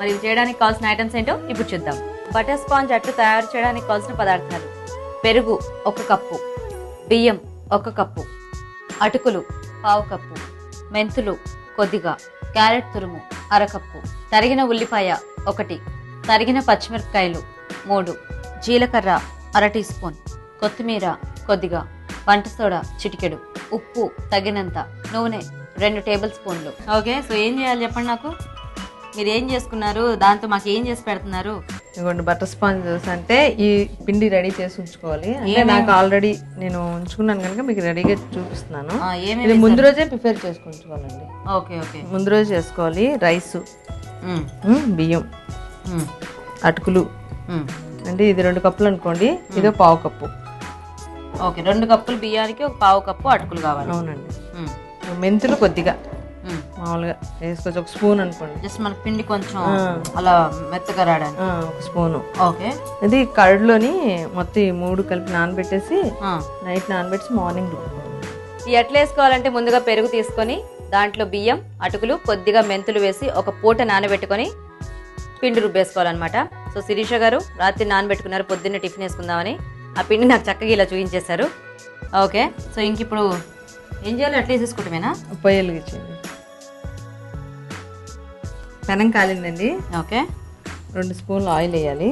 మరి చేయడానికి కావాల్సిన ఐటమ్స్ ఏంటో ఇప్పుడు చూద్దాం. బటర్ స్పాంజ్ అట్టు తయారు చేయడానికి కావాల్సిన పదార్థాలు. పెరుగు ఒక కప్పు. బియ్యం ఒక కప్పు. అటుకులు పావు కప్పు. మెంతులు కొద్దిగా. క్యారెట్ తురుము అరకప్పు తరిగిన ఉల్లిపాయ ఒకటి. తరిగిన పచ్చిమిరపకాయలు మూడు. జీలకర్ర అర టీ స్పూన్. కొత్తిమీర కొద్దిగా. వంట సోడా చిటికెడు. ఉప్పు తగినంత. నూనె రెండు టేబుల్ స్పూన్లు. ఓకే సో ఏం చేయాలి చెప్పండి నాకు? మీరు ఏం చేసుకున్నారు దాంతో మాకు ఏం చేసి పెడుతున్నారు ఇదిగోండి బటర్ స్పాంజెస్ అంటే ఈ పిండి రెడీ చేసి ఉంచుకోవాలి అంటే? నాకు ఆల్రెడీ నేను ఉంచుకున్నాను కనుక మీకు రెడీగా చూపిస్తున్నాను ఇది ముందు రోజే ప్రిపేర్ చేసుకుంటుకోవాలండి ఓకే ఓకే ముందు రోజు చేసుకోవాలి రైస్. బియ్యం. అటుకులు. అంటే ఇది రెండు కప్పులు అనుకోండి ఇదో పావు కప్పు ఓకే రెండు కప్పులు బియ్యానికి ఒక పావు కప్పు అటుకులు కావాలి అవునండి. మెంతులు కొద్దిగా. మామూలుగా వేసుకోవచ్చు. ఒక స్పూన్ అనుకోండి. జస్ట్ మనకి పిండి కొంచెం. అలా మెత్తగా రావడానికి. ఆ, ఒక స్పూను. ఓకే. ఇది కర్డ్లోని మొత్తం ఈ మూడు కలిపి నానబెట్టేసి. నైట్ నానబెట్టి మార్నింగ్ ఈ ఎట్లా వేసుకోవాలంటే ముందుగా పెరుగు తీసుకొని దాంట్లో బియ్యం అటుకులు కొద్దిగా మెంతులు వేసి ఒక పూట నానబెట్టుకొని పిండి రుబ్బేసుకోవాలన్నమాట. సో శిరీష గారు రాత్రి నానబెట్టుకున్నారు పొద్దున్నే టిఫిన్ వేసుకుందామని. ఆ పిండి నాకు చక్కగా ఇలా చూపించేశారు ఓకే. సో ఇంక ఇప్పుడు ఏం చేయాలి? అట్లా వేసేసుకుంటామేనా పొయ్యి వెలిగించండి పెనం కాలిందండి. ఓకే. రెండు స్పూన్లు ఆయిల్ వేయాలి.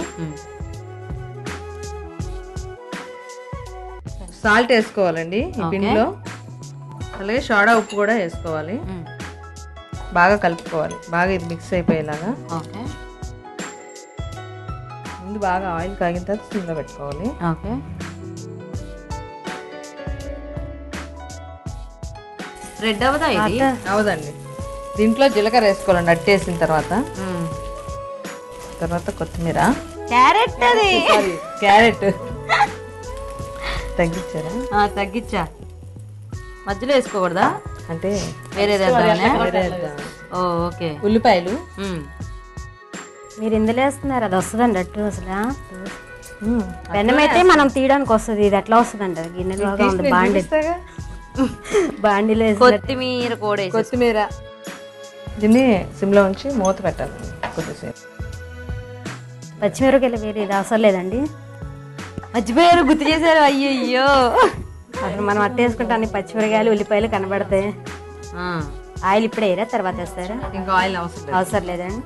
సాల్ట్ వేసుకోవాలండి ఈ. పిండిలో. అలాగే సోడా ఉప్పు కూడా వేసుకోవాలి. బాగా కలుపుకోవాలి. బాగా ఇది మిక్స్ అయిపోయేలాగా. ఓకే. ముందు బాగా ఆయిల్ కాగిన తర్వాత సిమ్లో పెట్టుకోవాలి. ఓకే. రెడ్ అవ్వదా ఇది? అవదండి దీంట్లో జీలకర్ర వేసుకోవాలండి అట్టేసిన తర్వాత. తర్వాత కొత్తిమీర. క్యారెట్ అది. క్యారెట్ తగ్గించారా? ఆ, తగ్గించా. మధ్యలో వేసుకోకూడదా? అంటే వేరే. ఓ ఓకే. ఉల్లిపాయలు. మీరు ఇందులో వేస్తున్నారు అది వస్తుందండి అట్టు అసలు. అయితే మనం తీయడానికి వస్తుంది ఇది ఎట్లా వస్తుందండి నేను బాండి. బాండిలో. వేసి కొత్తిమీర కూడా. కొత్తిమీర. దీన్ని సిమ్లో ఉంచి మూత పెట్టాలి కొద్దిసేపు. పచ్చిమిరపకాయలు వేరే ఇది అవసరం లేదండి. మర్చిపోయారు గుర్తు చేశారు అయ్యయ్యో. అసలు మనం అట్ట వేసుకుంటే అన్ని పచ్చిమిరకాయలు ఉల్లిపాయలు కనబడతాయి. ఆ, ఆయిల్ ఇప్పుడే వేయరా తర్వాత వేస్తారా? ఇంకా ఆయిల్ అవసరం అవసరం లేదండి.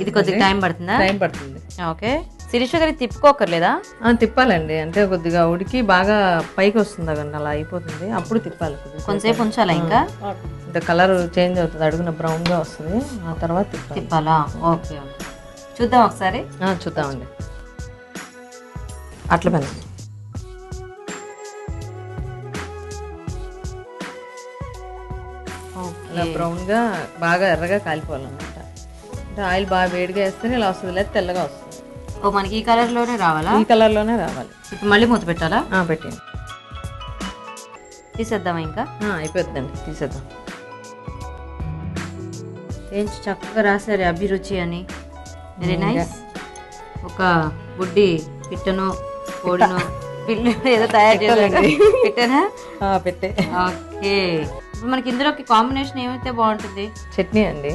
ఇది కొద్దిగా టైం పడుతుందా? టైం పడుతుంది. ఓకే. శిరీష గారి తిప్పుకోకర్లేదా ఆ, తిప్పాలండి. అంటే కొద్దిగా ఉడికి బాగా పైకి వస్తుంది అలా అయిపోతుంది. అప్పుడు తిప్పాలి కొద్దిగా కొంతసేపు ఉంచాలా ఇంకా? అంటే కలర్ చేంజ్ అవుతుంది అడుగున బ్రౌన్గా వస్తుంది. ఆ తర్వాత తిప్పాలి? Okay okay. చూద్దాం ఒకసారి. చూద్దామండి. అట్ల పని. బ్రౌన్గా బాగా ఎర్రగా కాలిపోవాలన్నమాట. అంటే ఆయిల్ బాగా వేడిగా వేస్తేనే ఇలా వస్తుంది లేదా తెల్లగా వస్తుంది. ఓ మనకి ఈ కలర్లోనే రావాలా? ఈ కలర్లోనే రావాలి. ఇప్పుడు మళ్ళీ మూత పెట్టాలా? పెట్టండి తీసేద్దామా ఇంకా? అయిపోతుందండి తీసేద్దాం. ఏం చక్కగా రాశారు అభిరుచి అని. వెరీ నైస్ ఒక బుడ్డి పిట్టను కోడిను పిల్లు ఏదో తయారు చేశారు. పిట్టనా పెట్టే. ఓకే. మనకి ఇందులోకి కాంబినేషన్ ఏమైతే బాగుంటుంది? చట్నీ అండి.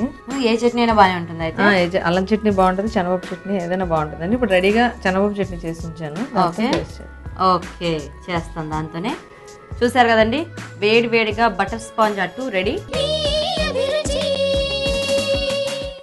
ఏ చట్నీ అయినా బాగానే ఉంటుంది అయితే. అల్లం చట్నీ బాగుంటుంది శనగపప్పు చట్నీ ఏదైనా బాగుంటుంది అండి ఇప్పుడు రెడీగా శనగపప్పు చట్నీ చేసి ఉంచాను. ఓకే. ఓకే చేస్తాం దాంతోనే. చూసారు కదండి? వేడి వేడిగా బటర్ స్పాంజ్ అట్టు రెడీ.